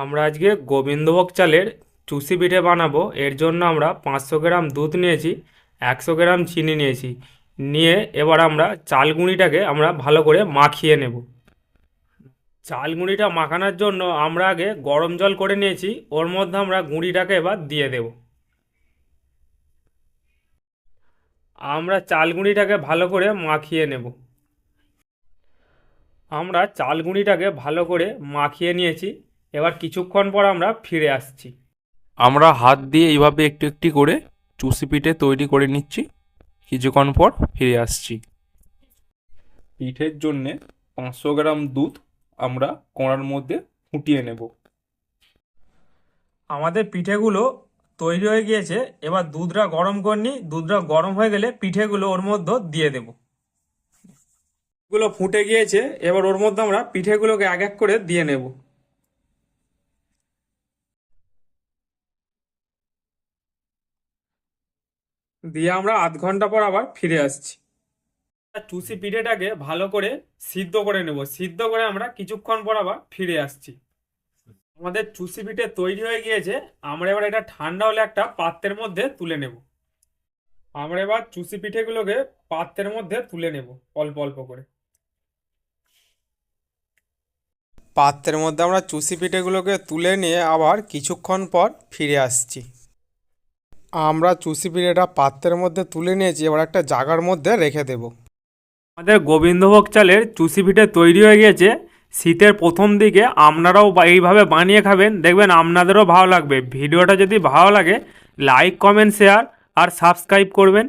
আমরা আজকে গোবিন্দভোগ চালের চুষি পিঠে বানাবো। এর জন্য আমরা পাঁচশো গ্রাম দুধ নিয়েছি, একশো গ্রাম চিনি নিয়েছি। নিয়ে এবার আমরা চাল গুঁড়িটাকে আমরা ভালো করে মাখিয়ে নেব। চাল গুঁড়িটা মাখানোর জন্য আমরা আগে গরম জল করে নিয়েছি, ওর মধ্যে আমরা গুঁড়িটাকে এবার দিয়ে দেব। আমরা চাল গুঁড়িটাকে ভালো করে মাখিয়ে নেব। আমরা চাল গুঁড়িটাকে ভালো করে মাখিয়ে নিয়েছি। এবার কিছুক্ষণ পর আমরা ফিরে আসছি। আমরা হাত দিয়ে এইভাবে একটু একটি করে চুষি পিঠে তৈরি করে নিচ্ছি। কিছুক্ষণ পর ফিরে আসছি। পিঠের জন্যে পাঁচশো গ্রাম দুধ আমরা কড়ার মধ্যে ফুটিয়ে নেব। আমাদের পিঠেগুলো তৈরি হয়ে গিয়েছে। এবার দুধটা গরম করনি দুধটা গরম হয়ে গেলে পিঠেগুলো ওর মধ্যে দিয়ে দেব। গুলো ফুটে গিয়েছে। এবার ওর মধ্যে আমরা পিঠেগুলোকে এক এক করে দিয়ে নেব। দিয়ে আমরা আধ ঘণ্টা পর আবার ফিরে আসছি। চুষি পিঠেটাকে ভালো করে সিদ্ধ করে নেব। সিদ্ধ করে আমরা কিছুক্ষণ পর আবার ফিরে আসছি। আমাদের চুষি পিঠে তৈরি হয়ে গিয়েছে। আমরা এবার এটা ঠান্ডা হলে একটা পাত্রের মধ্যে তুলে নেব। আমরা এবার চুষি পিঠেগুলোকে পাত্রের মধ্যে তুলে নেব অল্প অল্প করে। পাত্রের মধ্যে আমরা চুষি পিঠেগুলোকে তুলে নিয়ে আবার কিছুক্ষণ পর ফিরে আসছি। আমরা চুষি পিঠেটা পাত্রের মধ্যে তুলে নিয়েছি, এবার একটা জাগার মধ্যে রেখে দেব। আমাদের গোবিন্দভোগ চালের চুষি পিঠে তৈরি হয়ে গিয়েছে। শীতের প্রথম দিকে আপনারাও এইভাবে বানিয়ে খাবেন, দেখবেন আপনাদেরও ভালো লাগবে। ভিডিওটা যদি ভালো লাগে, লাইক, কমেন্ট, শেয়ার আর সাবস্ক্রাইব করবেন।